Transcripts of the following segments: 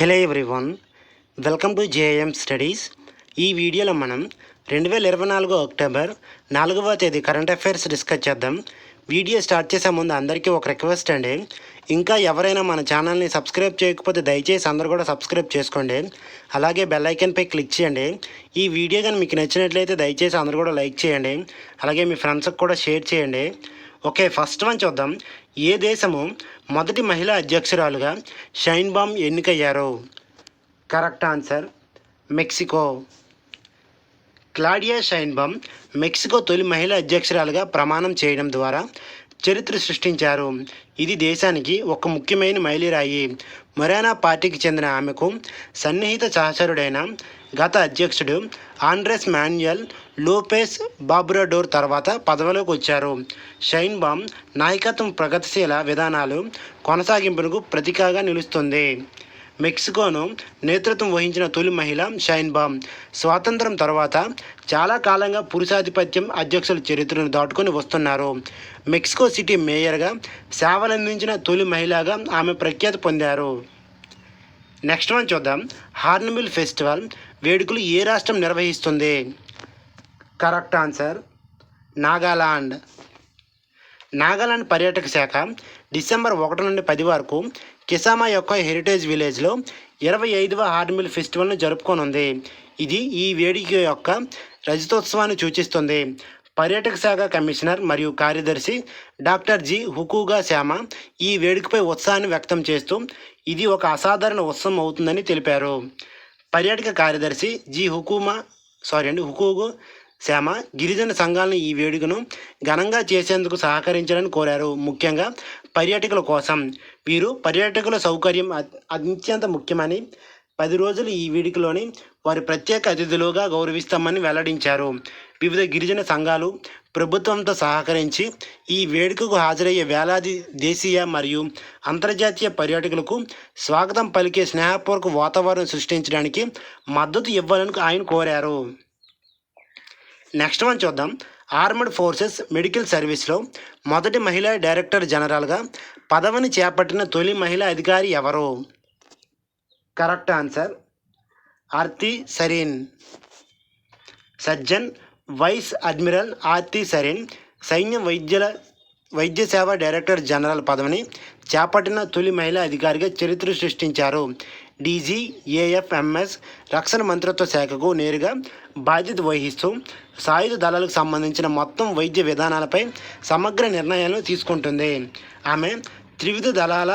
Hello everyone welcome to JM studies. ఈ వీడియోలో మనం రెండు వేల ఇరవై నాలుగు అక్టోబర్ నాలుగవ తేదీ కరెంట్ అఫైర్స్ డిస్కస్ చేద్దాం. వీడియో స్టార్ట్ చేసే ముందు అందరికీ ఒక రిక్వెస్ట్ అండి. ఇంకా ఎవరైనా మన ఛానల్ని సబ్స్క్రైబ్ చేయకపోతే దయచేసి అందరూ కూడా సబ్స్క్రైబ్ చేసుకోండి. అలాగే బెల్ ఐకన్పై క్లిక్ చేయండి. ఈ వీడియో కానీ మీకు నచ్చినట్లయితే దయచేసి అందరూ కూడా లైక్ చేయండి. అలాగే మీ ఫ్రెండ్స్కి కూడా షేర్ చేయండి. ఓకే ఫస్ట్ వన్ చూద్దాం. ఏ దేశము మొదటి మహిళా అధ్యక్షురాలుగా షైన్ బామ్ ఎన్నికయ్యారు? Correct answer Mexico. Claudia Sheinbaum Mexico తొలి మహిళా అధ్యక్షురాలుగా ప్రమాణం చేయడం ద్వారా చరిత్ర సృష్టించారు. ఇది దేశానికి ఒక ముఖ్యమైన మైలురాయి. మొరానా పార్టీకి చెందిన ఆమెకు సన్నిహిత సహచరుడైన గత అధ్యక్షుడు ఆండ్రెస్ మాన్యుయల్ లోపెస్ బాబ్రాడోర్ తర్వాత పదవిలోకి వచ్చారు. షైన్ బామ్ నాయకత్వం ప్రగతిశీల విధానాలు కొనసాగింపునకు ప్రతీకగా నిలుస్తుంది. మెక్సికోను నేతృత్వం వహించిన తొలి మహిళ షైన్ బామ్ స్వాతంత్రం తర్వాత చాలా కాలంగా పురుషాధిపత్యం అధ్యక్షుల చరిత్రను దాటుకొని వస్తున్నారు. మెక్సికో సిటీ మేయర్గా సేవలందించిన తొలి మహిళగా ఆమె ప్రఖ్యాతి పొందారు. నెక్స్ట్ మనం చూద్దాం. హార్న్బిల్ ఫెస్టివల్ వేడుకలు ఏ రాష్ట్రం నిర్వహిస్తుంది? Correct answer Nagaland. నాగాలాండ్ పర్యాటక శాఖ డిసెంబర్ ఒకటి నుండి పది వరకు కిసామా యొక్క హెరిటేజ్ విలేజ్లో ఇరవై ఐదవ హార్న్బిల్ ఫెస్టివల్ను జరుపుకోనుంది. ఇది ఈ వేడుక యొక్క రజతోత్సవాన్ని సూచిస్తుంది. పర్యాటక శాఖ కమిషనర్ మరియు కార్యదర్శి డాక్టర్ జి హుకుగా శ్యామ ఈ వేడుకపై ఉత్సాహాన్ని వ్యక్తం చేస్తూ ఇది ఒక అసాధారణ ఉత్సవం అవుతుందని తెలిపారు. పర్యాటక కార్యదర్శి జి హుకుమా సారీ అండి హుకుగు శ్యామ గిరిజన సంఘాలను ఈ వేడుకను ఘనంగా చేసేందుకు సహకరించాలని కోరారు. ముఖ్యంగా పర్యాటకుల కోసం వీరు పర్యాటకుల సౌకర్యం అత్యంత ముఖ్యమని పది రోజులు ఈ వేడుకలోని వారి ప్రత్యేక అతిథులుగా గౌరవిస్తామని వెల్లడించారు. వివిధ గిరిజన సంఘాలు ప్రభుత్వంతో సహకరించి ఈ వేడుకకు హాజరయ్యే వేలాది దేశీయ మరియు అంతర్జాతీయ పర్యాటకులకు స్వాగతం పలికే స్నేహపూర్వక వాతావరణం సృష్టించడానికి మద్దతు ఇవ్వాలని ఆయన కోరారు. నెక్స్ట్ వన్ చూద్దాం. ఆర్మడ్ ఫోర్సెస్ మెడికల్ సర్వీస్లో మొదటి మహిళా డైరెక్టర్ జనరల్గా పదవిని చేపట్టిన తొలి మహిళా అధికారి ఎవరు? Correct answer. Arti Sarin. Surgeon vice admiral Arti Sarin. సైన్య వైద్యుల వైద్య సేవ డైరెక్టర్ జనరల్ పదవిని చేపట్టిన తొలి మహిళా అధికారిగా చరిత్ర సృష్టించారు. డీజీ ఏఎఫ్ఎంఎస్ రక్షణ మంత్రిత్వ శాఖకు నేరుగా బాధ్యత వహిస్తూ సాయుధ దళాలకు సంబంధించిన మొత్తం వైద్య విధానాలపై సమగ్ర నిర్ణయాలను తీసుకుంటుంది. ఆమె త్రివిధ దళాల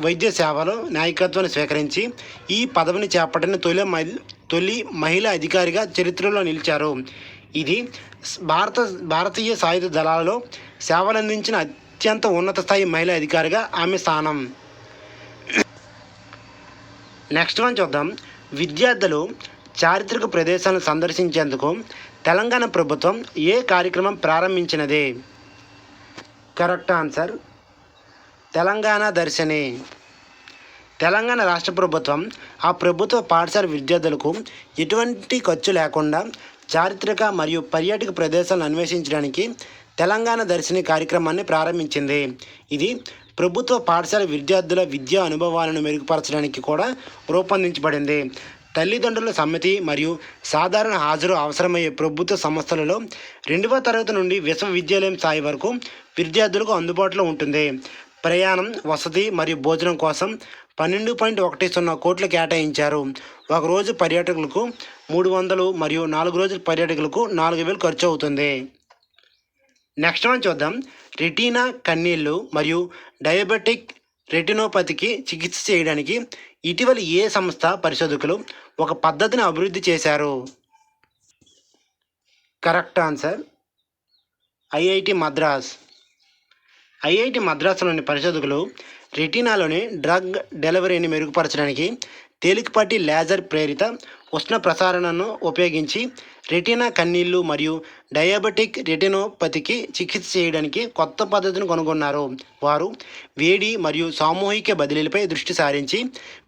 వైద్య సేవలో నాయకత్వాన్ని స్వీకరించి ఈ పదవిని చేపట్టిన తొలి మహి- తొలి మహిళా అధికారిగా చరిత్రలో నిలిచారు. ఇది భారత భారతీయ సాయుధ దళాలలో సేవలందించిన అత్యంత ఉన్నత స్థాయి మహిళా అధికారిగా ఆమె స్థానం. నెక్స్ట్ వన్ చూద్దాం. విద్యార్థులు చారిత్రక ప్రదేశాలను సందర్శించేందుకు తెలంగాణ ప్రభుత్వం ఏ కార్యక్రమం ప్రారంభించినది? Correct answer Telangana Darshini. Telangana రాష్ట్ర ప్రభుత్వం ఆ ప్రభుత్వ పాఠశాల విద్యార్థులకు ఎటువంటి ఖర్చు లేకుండా చారిత్రక మరియు పర్యాటక ప్రదేశాలను అన్వేషించడానికి తెలంగాణ దర్శిని కార్యక్రమాన్ని ప్రారంభించింది. ఇది ప్రభుత్వ పాఠశాల విద్యార్థుల విద్యా అనుభవాలను మెరుగుపరచడానికి కూడా రూపొందించబడింది. తల్లిదండ్రుల సమ్మతి మరియు సాధారణ హాజరు అవసరమయ్యే ప్రభుత్వ సంస్థలలో రెండవ తరగతి నుండి విశ్వవిద్యాలయం స్థాయి వరకు విద్యార్థులకు అందుబాటులో ఉంటుంది. ప్రయాణం వసతి మరియు భోజనం కోసం పన్నెండు పాయింట్ ఒకటి సున్నా కోట్లు కేటాయించారు. ఒకరోజు పర్యాటకులకు మూడు వందలు మరియు నాలుగు రోజుల పర్యాటకులకు నాలుగు వేలు ఖర్చు అవుతుంది. నెక్స్ట్ మనం చూద్దాం. రెటీనా కన్నీళ్ళు మరియు డయాబెటిక్ రెటినోపతికి చికిత్స చేయడానికి ఇటీవల ఏ సంస్థ పరిశోధకులు ఒక పద్ధతిని అభివృద్ధి చేశారు? Correct answer IIT Madras. IIT మద్రాసులోని పరిశోధకులు రెటీనాలోని డ్రగ్ డెలివరీని మెరుగుపరచడానికి తేలికపాటి లేజర్ ప్రేరిత ఉష్ణ ప్రసారణను ఉపయోగించి రెటీనా కన్నీళ్ళు మరియు డయాబెటిక్ రెటినోపతికి చికిత్స చేయడానికి కొత్త పద్ధతిని కనుగొన్నారు. వారు వేడి మరియు సామూహిక బదిలీలపై దృష్టి సారించి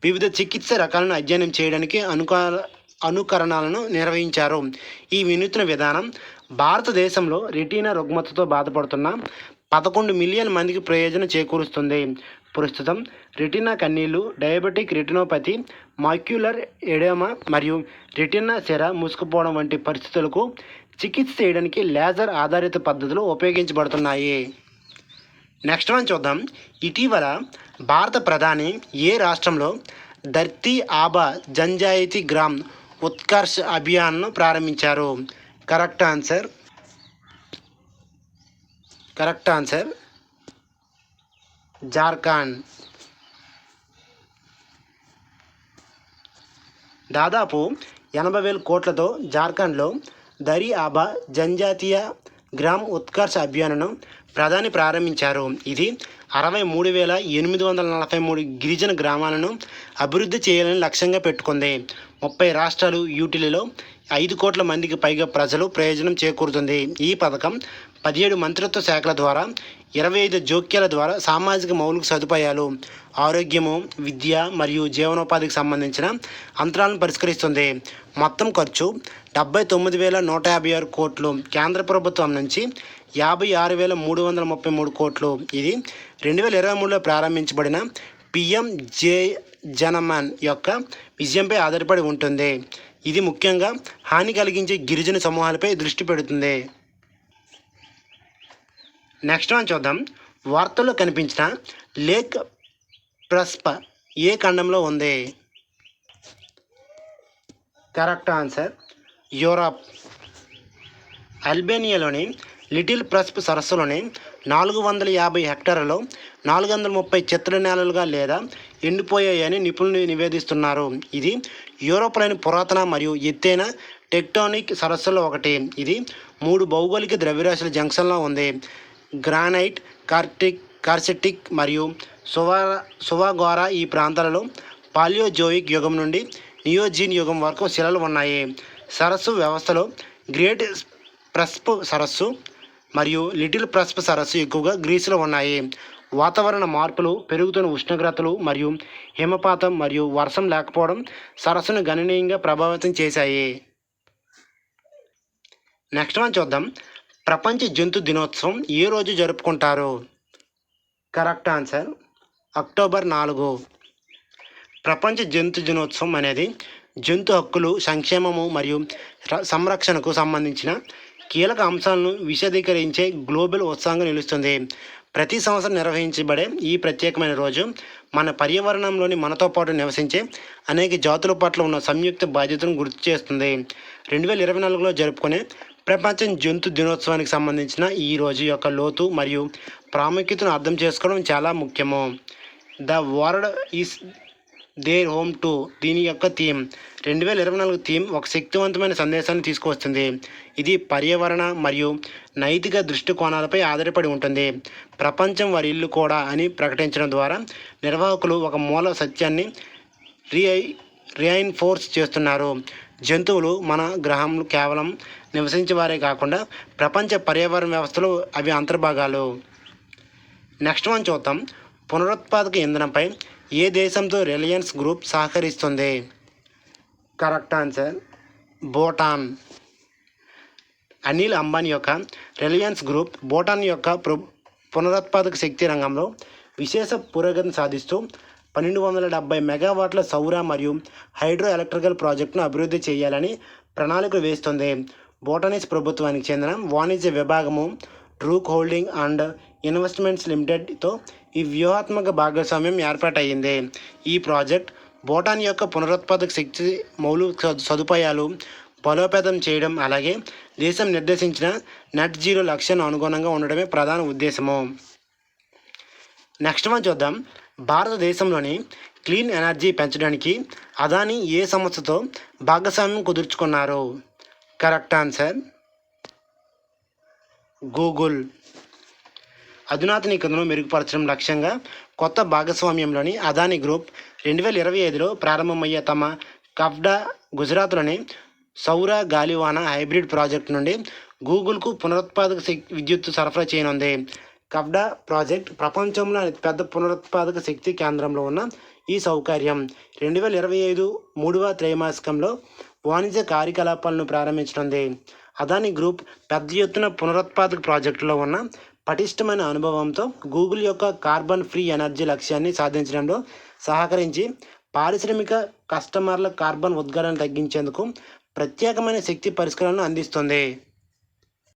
వివిధ చికిత్స రకాలను అధ్యయనం చేయడానికి అనుకా అనుకరణలను నిర్వహించారు. ఈ వినూత్న విధానం భారతదేశంలో రెటీనా రుగ్మతతో బాధపడుతున్న పదకొండు మిలియన్ మందికి ప్రయోజనం చేకూరుస్తుంది. ప్రస్తుతం రెటినా కన్నీళ్ళు డయాబెటిక్ రెటినోపతి మాక్యులర్ ఎడేమా మరియు రెటినా సెర మూసుకుపోవడం వంటి పరిస్థితులకు చికిత్స చేయడానికి లేజర్ ఆధారిత పద్ధతులు ఉపయోగించబడుతున్నాయి. నెక్స్ట్ మనం చూద్దాం. ఇటీవల భారత ప్రధాని ఏ రాష్ట్రంలో ధర్తీ ఆబా జంజాయితీ గ్రామ్ ఉత్కర్ష్ అభియాన్ను ప్రారంభించారు? Correct answer correct answer. Jharkhand. దాదాపు ఎనభై వేల కోట్లతో జార్ఖండ్లో దరి ఆబా జనజాతీయ గ్రామ్ ఉత్కర్ష అభియాన్ను ప్రధాని ప్రారంభించారు. ఇది అరవై మూడు వేల ఎనిమిది వందల నలభై మూడు గిరిజన గ్రామాలను అభివృద్ధి చేయాలని లక్ష్యంగా పెట్టుకుంది. ముప్పై రాష్ట్రాలు యూటీలలో ఐదు కోట్ల మందికి పైగా ప్రజలు ప్రయోజనం చేకూరుతుంది. ఈ పథకం పదిహేడు మంత్రిత్వ శాఖల ద్వారా ఇరవై ఐదు జోక్యాల ద్వారా సామాజిక మౌలిక సదుపాయాలు ఆరోగ్యము విద్య మరియు జీవనోపాధికి సంబంధించిన అంతరాలను పరిష్కరిస్తుంది. మొత్తం ఖర్చు డెబ్బై తొమ్మిది వేల నూట యాభై ఆరు కోట్లు. కేంద్ర ప్రభుత్వం నుంచి యాభై ఆరు వేల మూడు వందల ముప్పై మూడు కోట్లు. ఇది రెండు వేల ఇరవై మూడులో ప్రారంభించబడిన పిఎం జే జనమన్ యొక్క విజయంపై ఆధారపడి ఉంటుంది. ఇది ముఖ్యంగా హాని కలిగించే గిరిజన సమూహాలపై దృష్టి పెడుతుంది. నెక్స్ట్ మనం చూద్దాం. వార్తల్లో కనిపించిన లేక్ ప్రస్ప ఏ ఖండంలో ఉంది? Correct answer Europe. అల్బేనియాలోని little Prespa సరస్సులోని నాలుగు వందల యాభై హెక్టార్లలో నాలుగు వందల ముప్పై చిత్ర నేలలుగా లేదా ఎండిపోయాయని నిపుణులు నివేదిస్తున్నారు. ఇది యూరోప్లోని పురాతన మరియు ఎత్తైన టెక్టోనిక్ సరస్సులో ఒకటి. ఇది మూడు భౌగోళిక ద్రవ్యరాశుల జంక్షన్లో ఉంది. గ్రానైట్ కార్టిక్ కార్సెటిక్ మరియు సువా సువాగోరా ఈ ప్రాంతాలలో పాలియోజోయిక్ యుగం నుండి నియోజీన్ యుగం వరకు శిలలు ఉన్నాయి. సరస్సు వ్యవస్థలో గ్రేట్ ప్రస్ప్ సరస్సు మరియు లిటిల్ ప్రస్ప సరస్సు ఎక్కువగా గ్రీసులో ఉన్నాయి. వాతావరణ మార్పులు పెరుగుతున్న ఉష్ణోగ్రతలు మరియు హిమపాతం మరియు వర్షం లేకపోవడం సరస్సును గణనీయంగా ప్రభావితం చేశాయి. నెక్స్ట్ మనం చూద్దాం. ప్రపంచ జంతు దినోత్సవం ఏ రోజు జరుపుకుంటారు? కరెక్ట్ ఆన్సర్ అక్టోబర్ నాలుగు. ప్రపంచ జంతు దినోత్సవం అనేది జంతు హక్కులు సంక్షేమము మరియు సంరక్షణకు సంబంధించిన కీలక అంశాలను విశదీకరించే గ్లోబల్ ఉత్సాహంగా నిలుస్తుంది. ప్రతి సంవత్సరం నిర్వహించబడే ఈ ప్రత్యేకమైన రోజు మన పర్యావరణంలోని మనతో పాటు నివసించే అనేక జాతుల పట్ల ఉన్న సంయుక్త బాధ్యతను గుర్తు చేస్తుంది. రెండు వేల ఇరవై నాలుగులో జరుపుకునే ప్రపంచ జంతు దినోత్సవానికి సంబంధించిన ఈ రోజు యొక్క లోతు మరియు ప్రాముఖ్యతను అర్థం చేసుకోవడం చాలా ముఖ్యము. The world is their home too దీని యొక్క థీమ్. రెండు వేల ఇరవై నాలుగు థీమ్ ఒక శక్తివంతమైన సందేశాన్ని తీసుకువస్తుంది. ఇది పర్యావరణ మరియు నైతిక దృష్టికోణాలపై ఆధారపడి ఉంటుంది. ప్రపంచం వారి ఇల్లు కూడా అని ప్రకటించడం ద్వారా నిర్వాహకులు ఒక మూల సత్యాన్ని రియై రిఐన్ఫోర్స్ చేస్తున్నారు. జంతువులు మన గ్రహంలో కేవలం నివసించేవారే కాకుండా ప్రపంచ పర్యావరణ వ్యవస్థలో అవి అంతర్భాగాలు. నెక్స్ట్ మనం చూద్దాం. పునరుత్పాదక ఇంధనంపై ఏ దేశంతో రిలయన్స్ గ్రూప్ సహకరిస్తుంది? కరెక్ట్ ఆన్సర్ భూటాన్ అనిల్ అంబానీ యొక్క రిలయన్స్ గ్రూప్ భూటాన్ యొక్క ప్ర పునరుత్పాదక శక్తి రంగంలో విశేష పురోగతిని సాధిస్తూ పన్నెండు వందల డెబ్బై మెగావాట్ల సౌర మరియు హైడ్రో ఎలక్ట్రికల్ ప్రాజెక్టును అభివృద్ధి చేయాలని ప్రణాళికలు వేస్తుంది. భూటానీస్ ప్రభుత్వానికి చెందిన వాణిజ్య విభాగము ట్రూక్ హోల్డింగ్ అండ్ ఇన్వెస్ట్మెంట్స్ లిమిటెడ్తో ఈ వ్యూహాత్మక భాగస్వామ్యం ఏర్పాటయ్యింది. ఈ ప్రాజెక్ట్ భూటాన్ యొక్క పునరుత్పాదక శక్తి మౌలిక సదు- సదుపాయాలు బలోపేతం చేయడం అలాగే దేశం నిర్దేశించిన నెట్ జీరో లక్ష్యాన్ని అనుగుణంగా ఉండడమే ప్రధాన ఉద్దేశము. నెక్స్ట్ మనం చూద్దాం. భారతదేశంలోని క్లీన్ ఎనర్జీ పెంచడానికి అదాని ఏ సంస్థతో భాగస్వామ్యం కుదుర్చుకున్నారు? Correct answer. గూగుల్. అధునాతనీకరణను మెరుగుపరచడం లక్ష్యంగా కొత్త భాగస్వామ్యంలోని అదాని గ్రూప్ రెండు వేల ఇరవై ఐదులో ప్రారంభమయ్యే తమ కఫ్డా గుజరాత్లోని సౌర గాలివాన హైబ్రిడ్ ప్రాజెక్ట్ నుండి గూగుల్కు పునరుత్పాదక శక్- విద్యుత్తు సరఫరా చేయనుంది. కఫ్డా ప్రాజెక్ట్ ప్రపంచంలో పెద్ద పునరుత్పాదక శక్తి కేంద్రంలో ఉన్న ఈ సౌకర్యం రెండు వేల ఇరవై ఐదు మూడవ త్రైమాసికంలో వాణిజ్య కార్యకలాపాలను ప్రారంభించనుంది. అదాని గ్రూప్ పెద్ద ఎత్తున పునరుత్పాదక ప్రాజెక్టులో ఉన్న పటిష్టమైన అనుభవంతో గూగుల్ యొక్క కార్బన్ ఫ్రీ ఎనర్జీ లక్ష్యాన్ని సాధించడంలో సహకరించి పారిశ్రామిక కస్టమర్ల కార్బన్ ఉద్గారాన్ని తగ్గించేందుకు ప్రత్యేకమైన శక్తి పరిష్కారాలను అందిస్తుంది.